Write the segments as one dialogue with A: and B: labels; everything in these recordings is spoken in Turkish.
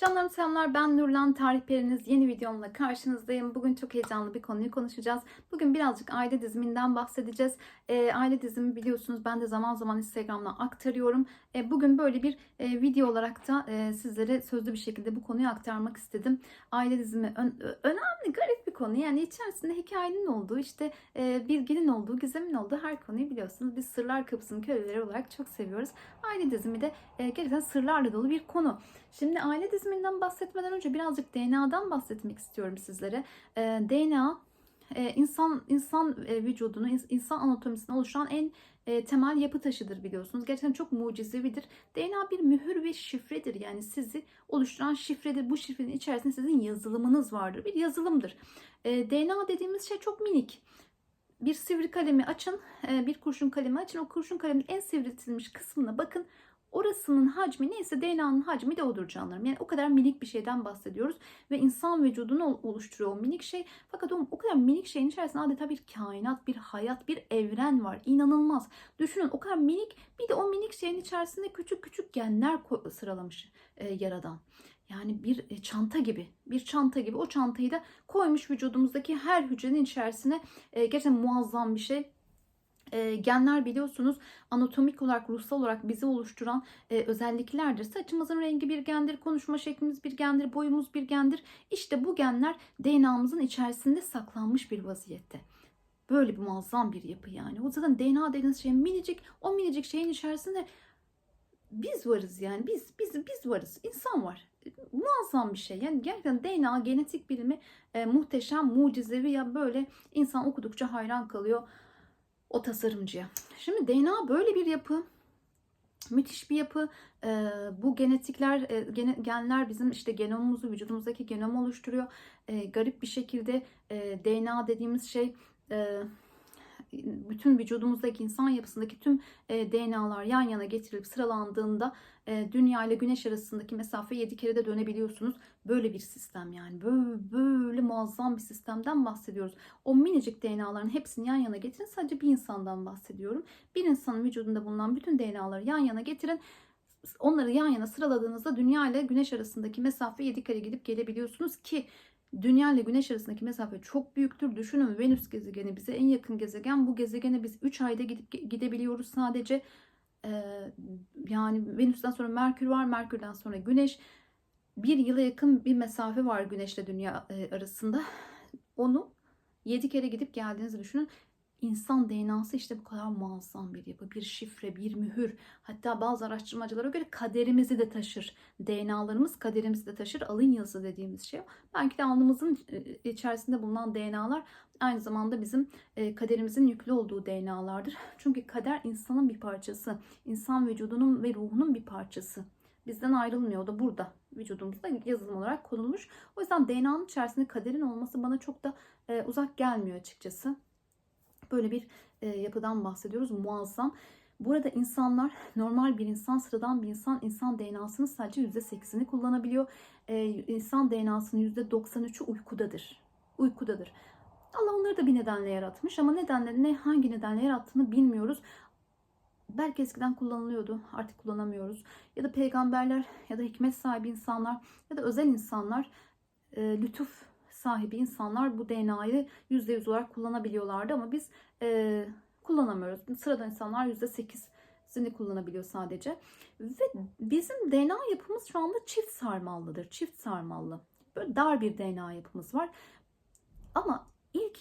A: Canlarım selamlar ben Nurlan Tarih Periniz yeni videomla karşınızdayım. Bugün çok heyecanlı bir konuyu konuşacağız. Bugün birazcık aile diziminden bahsedeceğiz. E, aile dizimi biliyorsunuz ben de zaman zaman Instagram'dan aktarıyorum. E, bugün böyle bir e, video olarak da e, sizlere sözlü bir şekilde bu konuyu aktarmak istedim. Aile dizimi ön- önemli garip konu. Yani içerisinde hikayenin olduğu işte e, bilginin olduğu, gizemin olduğu her konuyu biliyorsunuz. Biz Sırlar Kapısı'nın köleleri olarak çok seviyoruz. Aile dizimi de e, gerçekten sırlarla dolu bir konu. Şimdi aile diziminden bahsetmeden önce birazcık DNA'dan bahsetmek istiyorum sizlere. Ee, DNA e, insan insan e, vücudunu, ins- insan anatomisini oluşturan en e, temel yapı taşıdır biliyorsunuz. Gerçekten çok mucizevidir. DNA bir mühür ve şifredir. Yani sizi oluşturan şifredir. Bu şifrenin içerisinde sizin yazılımınız vardır. Bir yazılımdır. E, DNA dediğimiz şey çok minik. Bir sivri kalemi açın, bir kurşun kalemi açın. O kurşun kalemin en sivriltilmiş kısmına bakın. Orasının hacmi neyse DNA'nın hacmi de odur canlarım. Yani o kadar minik bir şeyden bahsediyoruz. Ve insan vücudunu ol- oluşturuyor o minik şey. Fakat o, o kadar minik şeyin içerisinde adeta bir kainat, bir hayat, bir evren var. İnanılmaz. Düşünün o kadar minik bir de o minik şeyin içerisinde küçük küçük genler sıralamış e, yaradan. Yani bir e, çanta gibi, bir çanta gibi o çantayı da koymuş vücudumuzdaki her hücrenin içerisine e, gerçekten muazzam bir şey. E, genler biliyorsunuz anatomik olarak, ruhsal olarak bizi oluşturan e, özelliklerdir. Saçımızın rengi bir gendir, konuşma şeklimiz bir gendir, boyumuz bir gendir. İşte bu genler DNA'mızın içerisinde saklanmış bir vaziyette. Böyle bir muazzam bir yapı yani. O zaten DNA dediğiniz şey minicik, o minicik şeyin içerisinde biz varız yani. Biz biz biz varız. İnsan var. Muazzam bir şey. Yani gerçekten DNA genetik bilimi e, muhteşem, mucizevi ya böyle insan okudukça hayran kalıyor o tasarımcıya. Şimdi DNA böyle bir yapı. Müthiş bir yapı. Ee, bu genetikler, e, gene- genler bizim işte genomumuzu, vücudumuzdaki genomu oluşturuyor. Ee, garip bir şekilde e, DNA dediğimiz şey e, bütün vücudumuzdaki insan yapısındaki tüm e, DNA'lar yan yana getirilip sıralandığında e, Dünya ile Güneş arasındaki mesafe 7 kere de dönebiliyorsunuz. Böyle bir sistem yani. Böyle, böyle muazzam bir sistemden bahsediyoruz. O minicik DNA'ların hepsini yan yana getirin. Sadece bir insandan bahsediyorum. Bir insanın vücudunda bulunan bütün DNA'ları yan yana getirin. Onları yan yana sıraladığınızda Dünya ile Güneş arasındaki mesafe 7 kere gidip gelebiliyorsunuz ki Dünya ile Güneş arasındaki mesafe çok büyüktür. Düşünün Venüs gezegeni bize en yakın gezegen. Bu gezegene biz 3 ayda gidip gidebiliyoruz sadece. Ee, yani Venüs'ten sonra Merkür var, Merkür'den sonra Güneş. Bir yıla yakın bir mesafe var Güneşle Dünya e, arasında. Onu 7 kere gidip geldiğinizi düşünün. İnsan DNA'sı işte bu kadar muazzam bir yapı, bir şifre, bir mühür. Hatta bazı araştırmacılara göre kaderimizi de taşır. DNA'larımız kaderimizi de taşır. Alın yazısı dediğimiz şey. Belki de alnımızın e, içerisinde bulunan DNA'lar aynı zamanda bizim e, kaderimizin yüklü olduğu DNA'lardır. Çünkü kader insanın bir parçası. İnsan vücudunun ve ruhunun bir parçası. Bizden ayrılmıyor. Da burada vücudumuzda yazılım olarak konulmuş. O yüzden DNA'nın içerisinde kaderin olması bana çok da e, uzak gelmiyor açıkçası. Böyle bir e, yapıdan bahsediyoruz. Muazzam. Burada insanlar normal bir insan, sıradan bir insan insan DNA'sının sadece %8'ini kullanabiliyor. Ee, insan DNA'sının %93'ü uykudadır. Uykudadır. Allah onları da bir nedenle yaratmış ama nedenle ne hangi nedenle yarattığını bilmiyoruz. Belki eskiden kullanılıyordu, artık kullanamıyoruz. Ya da peygamberler ya da hikmet sahibi insanlar ya da özel insanlar, e, lütuf sahibi insanlar bu DNA'yı %100 olarak kullanabiliyorlardı ama biz e, kullanamıyoruz. Sıradan insanlar %8'ini kullanabiliyor sadece. Ve bizim DNA yapımız şu anda çift sarmallıdır. Çift sarmallı. Böyle dar bir DNA yapımız var. Ama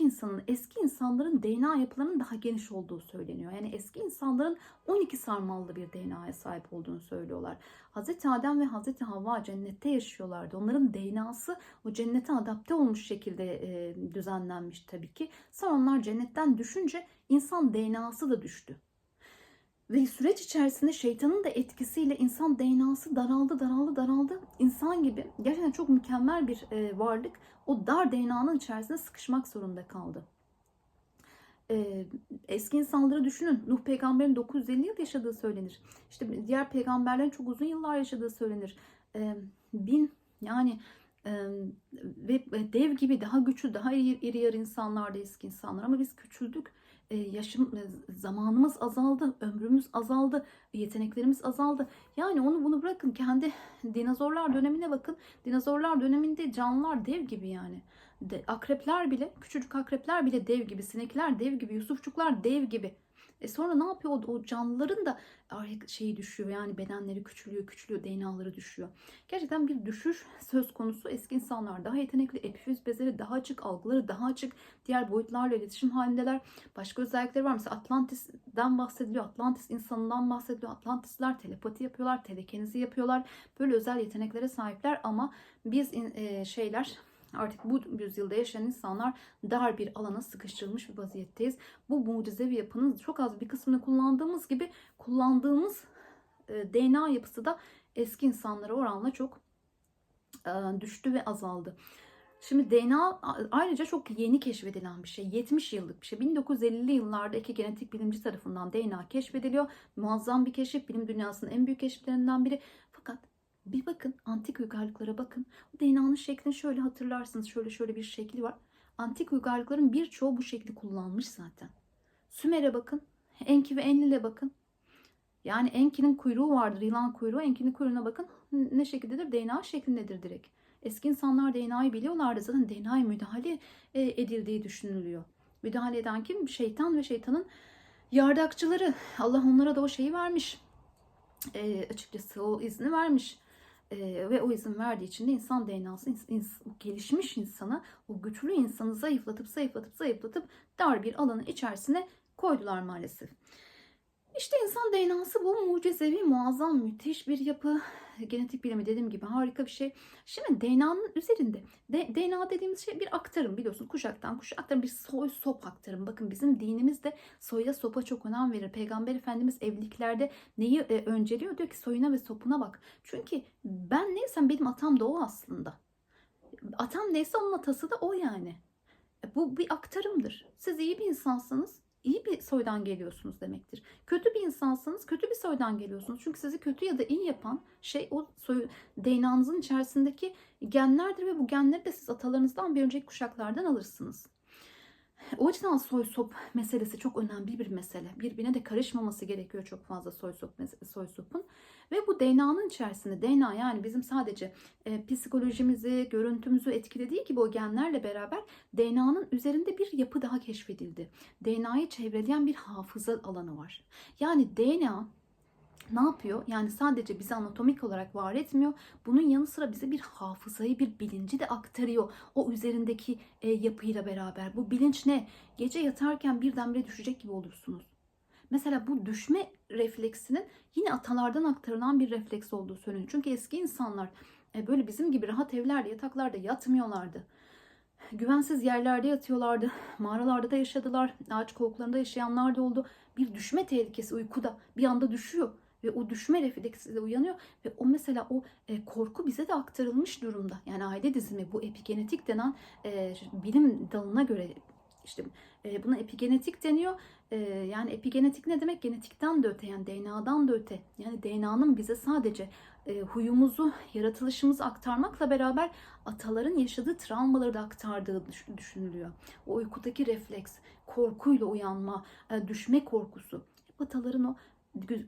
A: insanın, eski insanların DNA yapılarının daha geniş olduğu söyleniyor. Yani eski insanların 12 sarmallı bir DNA'ya sahip olduğunu söylüyorlar. Hazreti Adem ve Hazreti Havva cennette yaşıyorlardı. Onların DNA'sı o cennete adapte olmuş şekilde e, düzenlenmiş tabii ki. Sonra onlar cennetten düşünce insan DNA'sı da düştü. Ve süreç içerisinde şeytanın da etkisiyle insan DNA'sı daraldı, daraldı, daraldı. İnsan gibi gerçekten çok mükemmel bir e, varlık o dar DNA'nın içerisinde sıkışmak zorunda kaldı. E, eski insanları düşünün. Nuh peygamberin 950 yıl yaşadığı söylenir. İşte diğer peygamberlerin çok uzun yıllar yaşadığı söylenir. E, bin yani ve dev gibi daha güçlü, daha iri, iri yarı insanlardı eski insanlar ama biz küçüldük yaşım e, zamanımız azaldı, ömrümüz azaldı, yeteneklerimiz azaldı. Yani onu bunu bırakın kendi dinozorlar dönemine bakın. Dinozorlar döneminde canlılar dev gibi yani. De, akrepler bile, küçücük akrepler bile dev gibi, sinekler dev gibi, yusufçuklar dev gibi. E sonra ne yapıyor? O, o canlıların da şeyi düşüyor yani bedenleri küçülüyor, küçülüyor, DNA'ları düşüyor. Gerçekten bir düşüş söz konusu. Eski insanlar daha yetenekli, epifiz bezleri daha açık, algıları daha açık, diğer boyutlarla iletişim halindeler. Başka özellikleri var. Mesela Atlantis'den bahsediliyor. Atlantis insanından bahsediliyor. Atlantisler telepati yapıyorlar, telekenizi yapıyorlar. Böyle özel yeteneklere sahipler ama biz e, şeyler Artık bu yüzyılda yaşayan insanlar dar bir alana sıkıştırılmış bir vaziyetteyiz. Bu mucizevi yapının çok az bir kısmını kullandığımız gibi kullandığımız e, DNA yapısı da eski insanlara oranla çok e, düştü ve azaldı. Şimdi DNA ayrıca çok yeni keşfedilen bir şey. 70 yıllık bir şey. 1950'li yıllarda iki genetik bilimci tarafından DNA keşfediliyor. Muazzam bir keşif. Bilim dünyasının en büyük keşiflerinden biri. Bir bakın antik uygarlıklara bakın. DNA'nın şeklini şöyle hatırlarsınız. Şöyle şöyle bir şekli var. Antik uygarlıkların birçoğu bu şekli kullanmış zaten. Sümer'e bakın. Enki ve Enlil'e bakın. Yani Enki'nin kuyruğu vardır, yılan kuyruğu. Enki'nin kuyruğuna bakın ne şekildedir? DNA şeklindedir direkt. Eski insanlar DNA'yı biliyorlardı. Zaten DNA'ya müdahale e, edildiği düşünülüyor. Müdahale eden kim? Şeytan ve şeytanın yardakçıları. Allah onlara da o şeyi vermiş. E, açıkçası o izni vermiş. Ve o izin verdiği için de insan DNA'sı ins, gelişmiş insanı, o güçlü insanı zayıflatıp zayıflatıp zayıflatıp dar bir alanın içerisine koydular maalesef. İşte insan DNA'sı bu mucizevi, muazzam, müthiş bir yapı. Genetik bilimi dediğim gibi harika bir şey. Şimdi DNA'nın üzerinde, de, DNA dediğimiz şey bir aktarım biliyorsun. Kuşaktan kuşağa aktarım, bir soy sop aktarım. Bakın bizim dinimiz de soya sopa çok önem verir. Peygamber Efendimiz evliliklerde neyi e, önceliyor? Diyor ki soyuna ve sopuna bak. Çünkü ben neysem benim atam da o aslında. Atam neyse onun atası da o yani. E, bu bir aktarımdır. Siz iyi bir insansınız iyi bir soydan geliyorsunuz demektir. Kötü bir insansanız kötü bir soydan geliyorsunuz. Çünkü sizi kötü ya da iyi yapan şey o soy DNA'nızın içerisindeki genlerdir ve bu genleri de siz atalarınızdan bir önceki kuşaklardan alırsınız. O yüzden soy sop meselesi çok önemli bir mesele. Birbirine de karışmaması gerekiyor çok fazla soy sop soy sopun. Ve bu DNA'nın içerisinde DNA yani bizim sadece e, psikolojimizi, görüntümüzü etkilediği gibi o genlerle beraber DNA'nın üzerinde bir yapı daha keşfedildi. DNA'yı çevreleyen bir hafıza alanı var. Yani DNA ne yapıyor? Yani sadece bizi anatomik olarak var etmiyor. Bunun yanı sıra bize bir hafızayı, bir bilinci de aktarıyor. O üzerindeki e, yapıyla beraber. Bu bilinç ne? Gece yatarken birdenbire düşecek gibi olursunuz. Mesela bu düşme refleksinin yine atalardan aktarılan bir refleks olduğu söyleniyor. Çünkü eski insanlar e, böyle bizim gibi rahat evlerde, yataklarda yatmıyorlardı. Güvensiz yerlerde yatıyorlardı. Mağaralarda da yaşadılar. Ağaç kovuklarında yaşayanlar da oldu. Bir düşme tehlikesi uykuda bir anda düşüyor ve o düşme refleksiyle uyanıyor ve o mesela o e, korku bize de aktarılmış durumda. Yani aile dizimi bu epigenetik denen e, bilim dalına göre işte e, buna epigenetik deniyor. E, yani epigenetik ne demek? Genetikten de öte yani DNA'dan da öte. Yani DNA'nın bize sadece e, huyumuzu, yaratılışımızı aktarmakla beraber ataların yaşadığı travmaları da aktardığı düşünülüyor. O uykudaki refleks, korkuyla uyanma, e, düşme korkusu. Hep ataların o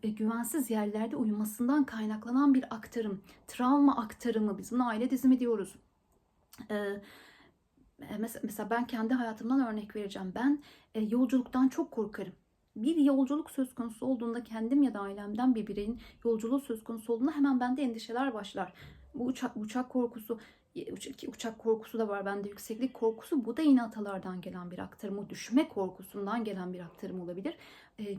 A: güvensiz yerlerde uyumasından kaynaklanan bir aktarım, travma aktarımı biz buna aile dizimi diyoruz. Ee, mesela ben kendi hayatımdan örnek vereceğim. Ben e, yolculuktan çok korkarım. Bir yolculuk söz konusu olduğunda kendim ya da ailemden bir bireyin yolculuğu söz konusu olduğunda hemen bende endişeler başlar. Bu uçak, uçak korkusu, uçak, korkusu da var bende yükseklik korkusu. Bu da yine atalardan gelen bir aktarım. O düşme korkusundan gelen bir aktarım olabilir. E,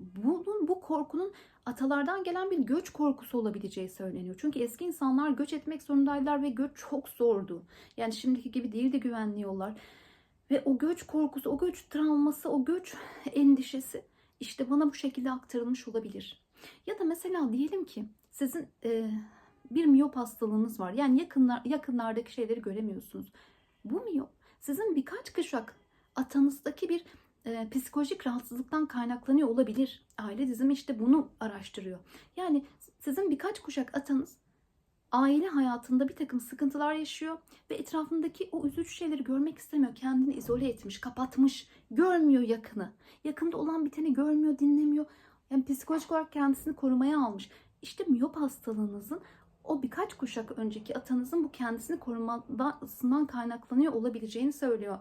A: bunun bu korkunun atalardan gelen bir göç korkusu olabileceği söyleniyor. Çünkü eski insanlar göç etmek zorundaydılar ve göç çok zordu. Yani şimdiki gibi değildi güvenli yollar. Ve o göç korkusu, o göç travması, o göç endişesi işte bana bu şekilde aktarılmış olabilir. Ya da mesela diyelim ki sizin e, bir miyop hastalığınız var. Yani yakınlar, yakınlardaki şeyleri göremiyorsunuz. Bu miyop sizin birkaç kuşak atanızdaki bir e, psikolojik rahatsızlıktan kaynaklanıyor olabilir. Aile dizimi işte bunu araştırıyor. Yani sizin birkaç kuşak atanız aile hayatında bir takım sıkıntılar yaşıyor ve etrafındaki o üzücü şeyleri görmek istemiyor. Kendini izole etmiş, kapatmış, görmüyor yakını. Yakında olan biteni görmüyor, dinlemiyor. Yani psikolojik olarak kendisini korumaya almış. İşte miyop hastalığınızın o birkaç kuşak önceki atanızın bu kendisini korumasından kaynaklanıyor olabileceğini söylüyor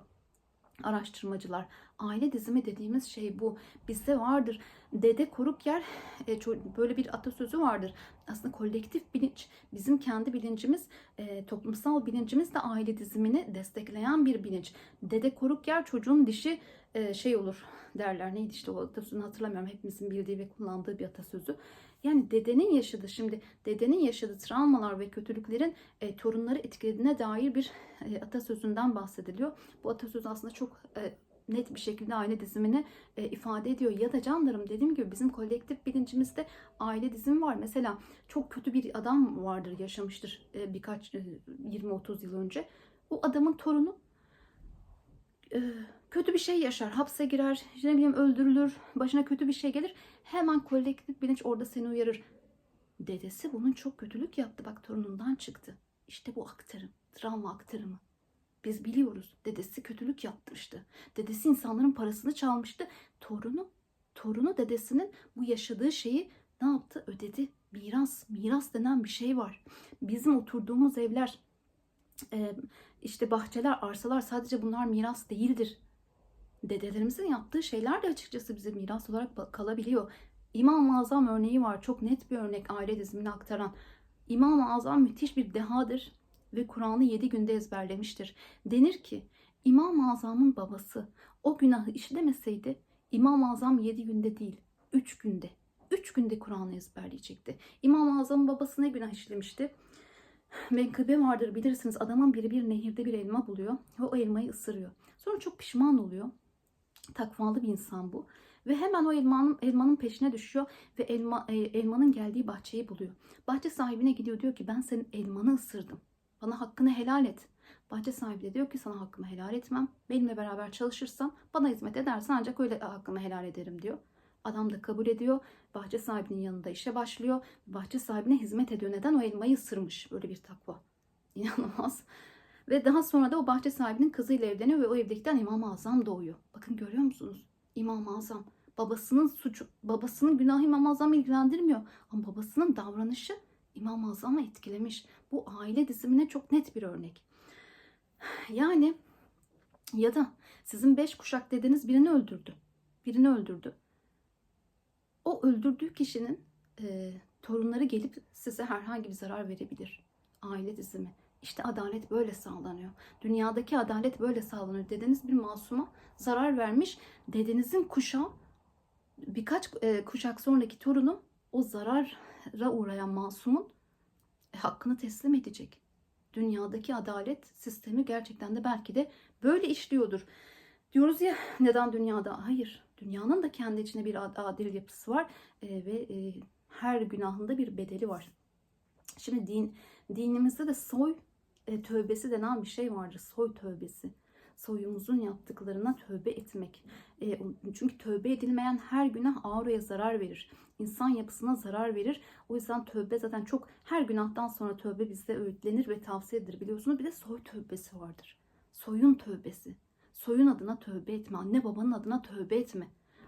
A: araştırmacılar. Aile dizimi dediğimiz şey bu. Bizde vardır. Dede koruk yer e, böyle bir atasözü vardır. Aslında kolektif bilinç bizim kendi bilincimiz e, toplumsal bilincimiz de aile dizimini destekleyen bir bilinç. Dede koruk yer çocuğun dişi e, şey olur derler. Neydi işte o atasözünü hatırlamıyorum. Hepimizin bildiği ve kullandığı bir atasözü. Yani dedenin yaşadığı şimdi dedenin yaşadığı travmalar ve kötülüklerin e, torunları etkilediğine dair bir e, atasözünden bahsediliyor. Bu atasözü aslında çok e, net bir şekilde aile dizimini e, ifade ediyor. Ya da canlarım dediğim gibi bizim kolektif bilincimizde aile dizimi var. Mesela çok kötü bir adam vardır yaşamıştır e, birkaç e, 20-30 yıl önce. O adamın torunu e, kötü bir şey yaşar, hapse girer, ne bileyim öldürülür, başına kötü bir şey gelir. Hemen kolektif bilinç orada seni uyarır. Dedesi bunun çok kötülük yaptı. Bak torunundan çıktı. İşte bu aktarım, travma aktarımı. Biz biliyoruz. Dedesi kötülük yapmıştı. Dedesi insanların parasını çalmıştı. Torunu, torunu dedesinin bu yaşadığı şeyi ne yaptı? Ödedi. Miras, miras denen bir şey var. Bizim oturduğumuz evler, e, işte bahçeler, arsalar sadece bunlar miras değildir. Dedelerimizin yaptığı şeyler de açıkçası bize miras olarak kalabiliyor. İmam-ı Azam örneği var. Çok net bir örnek aile dizimini aktaran. İmam-ı Azam müthiş bir dehadır ve Kur'an'ı 7 günde ezberlemiştir. Denir ki İmam-ı Azam'ın babası o günahı işlemeseydi İmam-ı Azam 7 günde değil 3 günde 3 günde Kur'an'ı ezberleyecekti. İmam-ı Azam'ın babası ne günah işlemişti? Menkıbe vardır bilirsiniz adamın biri bir nehirde bir elma buluyor ve o elmayı ısırıyor. Sonra çok pişman oluyor. Takvalı bir insan bu. Ve hemen o elmanın, elmanın peşine düşüyor ve elma, e, elmanın geldiği bahçeyi buluyor. Bahçe sahibine gidiyor diyor ki ben senin elmanı ısırdım. Bana hakkını helal et. Bahçe sahibi de diyor ki sana hakkımı helal etmem. Benimle beraber çalışırsan bana hizmet edersen ancak öyle hakkımı helal ederim diyor. Adam da kabul ediyor. Bahçe sahibinin yanında işe başlıyor. Bahçe sahibine hizmet ediyor. Neden? O elmayı ısırmış. Böyle bir takva. İnanılmaz. Ve daha sonra da o bahçe sahibinin kızıyla evleniyor ve o evlilikten İmam-ı Azam doğuyor. Bakın görüyor musunuz? İmam-ı Azam. Babasının suçu, babasının günahı İmam-ı Azam'ı ilgilendirmiyor. Ama babasının davranışı İmam-ı Azam'ı etkilemiş. Bu aile dizimine çok net bir örnek. Yani ya da sizin beş kuşak dedeniz birini öldürdü. Birini öldürdü. O öldürdüğü kişinin e, torunları gelip size herhangi bir zarar verebilir. Aile dizimi. İşte adalet böyle sağlanıyor. Dünyadaki adalet böyle sağlanıyor. Dedeniz bir masuma zarar vermiş. Dedenizin kuşağı birkaç e, kuşak sonraki torunu o zarara uğrayan masumun hakkını teslim edecek. Dünyadaki adalet sistemi gerçekten de belki de böyle işliyordur. Diyoruz ya neden dünyada? Hayır. Dünyanın da kendi içinde bir ad- adil yapısı var e, ve e, her günahında bir bedeli var. Şimdi din dinimizde de soy e, tövbesi denen bir şey vardır. Soy tövbesi. Soyumuzun yaptıklarına tövbe etmek. E, çünkü tövbe edilmeyen her günah auraya zarar verir. İnsan yapısına zarar verir. O yüzden tövbe zaten çok her günahtan sonra tövbe bizde öğütlenir ve tavsiye edilir biliyorsunuz. Bir de soy tövbesi vardır. Soyun tövbesi. Soyun adına tövbe etme. Anne babanın adına tövbe etme.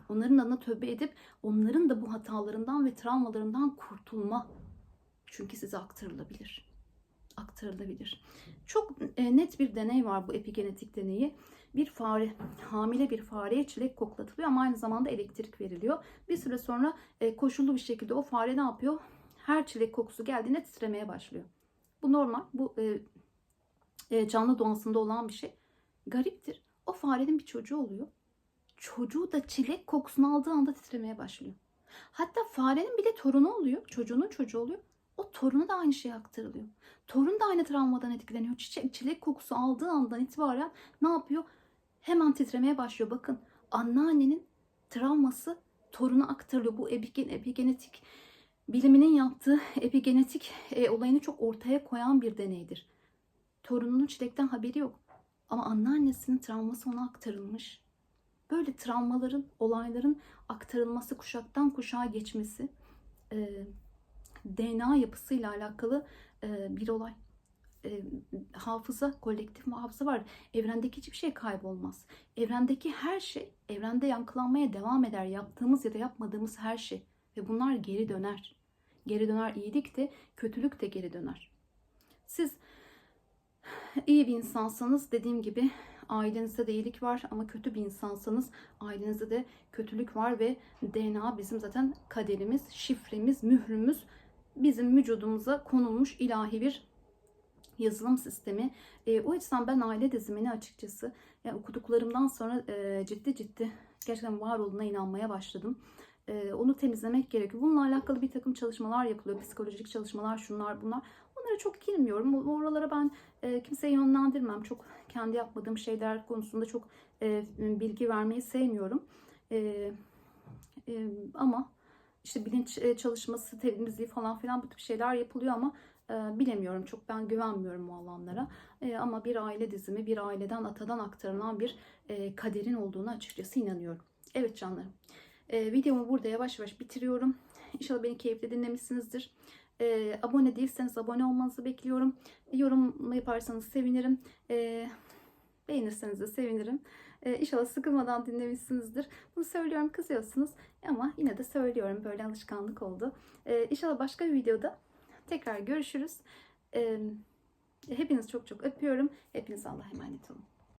A: Onların adına tövbe edip onların da bu hatalarından ve travmalarından kurtulma. Çünkü size aktarılabilir. Aktarılabilir. Çok e, net bir deney var bu epigenetik deneyi. Bir fare, hamile bir fareye çilek koklatılıyor ama aynı zamanda elektrik veriliyor. Bir süre sonra e, koşullu bir şekilde o fare ne yapıyor? Her çilek kokusu geldiğinde titremeye başlıyor. Bu normal. Bu e, canlı doğasında olan bir şey. Gariptir. O farenin bir çocuğu oluyor. Çocuğu da çilek kokusunu aldığı anda titremeye başlıyor. Hatta farenin bir de torunu oluyor. Çocuğunun çocuğu oluyor. O torunu da aynı şeye aktarılıyor. Torun da aynı travmadan etkileniyor. Çiçek, çilek kokusu aldığı andan itibaren ne yapıyor? Hemen titremeye başlıyor. Bakın anneannenin travması toruna aktarılıyor. Bu epigen, epigenetik biliminin yaptığı epigenetik e, olayını çok ortaya koyan bir deneydir. Torununun çilekten haberi yok. Ama anneannesinin travması ona aktarılmış. Böyle travmaların, olayların aktarılması, kuşaktan kuşağa geçmesi e, DNA yapısıyla alakalı e, bir olay. E, hafıza, kolektif hafıza var. Evrendeki hiçbir şey kaybolmaz. Evrendeki her şey, evrende yankılanmaya devam eder. Yaptığımız ya da yapmadığımız her şey. Ve bunlar geri döner. Geri döner iyilik de, kötülük de geri döner. Siz iyi bir insansanız dediğim gibi ailenizde de iyilik var ama kötü bir insansanız ailenizde de kötülük var ve DNA bizim zaten kaderimiz, şifremiz, mührümüz bizim vücudumuza konulmuş ilahi bir yazılım sistemi. E, o yüzden ben aile dizimini açıkçası yani okuduklarımdan sonra e, ciddi ciddi gerçekten var olduğuna inanmaya başladım. E, onu temizlemek gerekiyor. Bununla alakalı bir takım çalışmalar yapılıyor. Psikolojik çalışmalar, şunlar bunlar. Onlara çok girmiyorum. Oralara ben e, kimseyi yönlendirmem. Çok kendi yapmadığım şeyler konusunda çok e, bilgi vermeyi sevmiyorum. E, e, ama işte bilinç e, çalışması, temizliği falan filan bu tip şeyler yapılıyor ama e, bilemiyorum. Çok ben güvenmiyorum o alanlara. E, ama bir aile dizimi, bir aileden atadan aktarılan bir kaderin olduğunu açıkçası inanıyorum. Evet canlarım. Videomu burada yavaş yavaş bitiriyorum. İnşallah beni keyifle dinlemişsinizdir. E, abone değilseniz abone olmanızı bekliyorum. Yorum yaparsanız sevinirim. E, beğenirseniz de sevinirim. E, inşallah sıkılmadan dinlemişsinizdir. Bunu söylüyorum kızıyorsunuz ama yine de söylüyorum. Böyle alışkanlık oldu. E, inşallah başka bir videoda tekrar görüşürüz. E, hepinizi çok çok öpüyorum. Hepiniz Allah'a emanet olun.